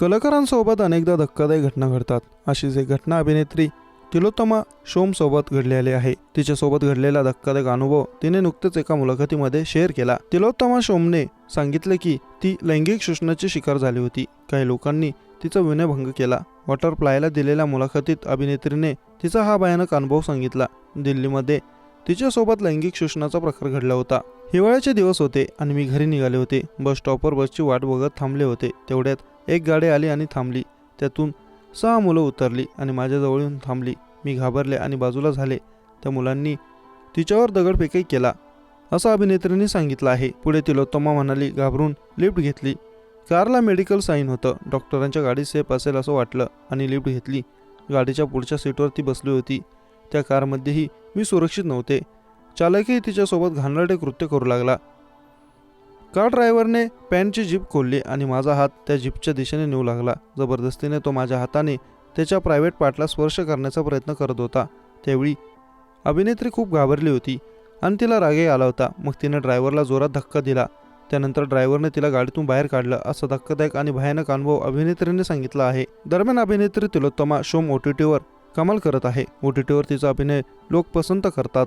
कलाकारांसोबत अनेकदा धक्कादायक घटना घडतात. अशीच एक घटना अभिनेत्री तिलोत्तमा सोबत घडलेली आहे तिच्यासोबत घडलेला धक्कादायक अनुभव तिने नुकतेच एका मुलाखतीमध्ये शेअर केला. तिलोत्तमा शोमने सांगितले की ती लैंगिक शोषणाची शिकार झाली होती. काही लोकांनी तिचा विनयभंग केला. वॉटरफ्लायला दिलेल्या मुलाखतीत अभिनेत्रीने तिचा हा भयानक अनुभव सांगितला. दिल्लीमध्ये तिच्यासोबत लैंगिक शोषणाचा प्रकार घडला होता. हिवाळ्याचे दिवस होते आणि मी घरी निघाले होते. बस स्टॉपवर बसची वाट बघत थांबले होते. तेवढ्यात एक गाडी आली आणि थांबली. त्यातून सहा मुलं उतरली आणि माझ्याजवळ येऊन थांबली. मी घाबरले आणि बाजूला झाले. त्या मुलांनी तिच्यावर दगडफेकही केला. असं अभिनेत्रीने सांगितलं आहे. पुढे तिलोत्तमा म्हणाली घाबरून लिफ्ट घेतली. कारला मेडिकल साईन होतं. डॉक्टरांच्या गाडी सेफ असेल असं वाटलं आणि लिफ्ट घेतली. गाडीच्या पुढच्या सीटवर ती बसली होती. त्या कारमध्येही मी सुरक्षित नव्हते. चालकही तिच्यासोबत घाणरडे कृत्य करू लागला. कार ड्रायव्हरने पॅन्टची जीप खोलली आणि माझा हात त्या जीपच्या दिशेने नेऊ लागला. जबरदस्तीने तो माझ्या हाताने त्याच्या प्रायव्हेट पार्टला स्पर्श करण्याचा प्रयत्न करत होता. त्यावेळी अभिनेत्री खूप घाबरली होती आणि तिला रागही आला होता. मग तिने ड्रायव्हरला जोरात धक्का दिला. त्यानंतर ड्रायव्हरने तिला गाडीतून बाहेर काढलं. असं धक्कादायक आणि भयानक अनुभव अभिनेत्रीने सांगितला आहे. दरम्यान अभिनेत्री तिलोत्तमा शोम ओ टी टीवर कमाल करत आहे. ओ टी टीवर तिचा अभिनय लोक पसंत करतात.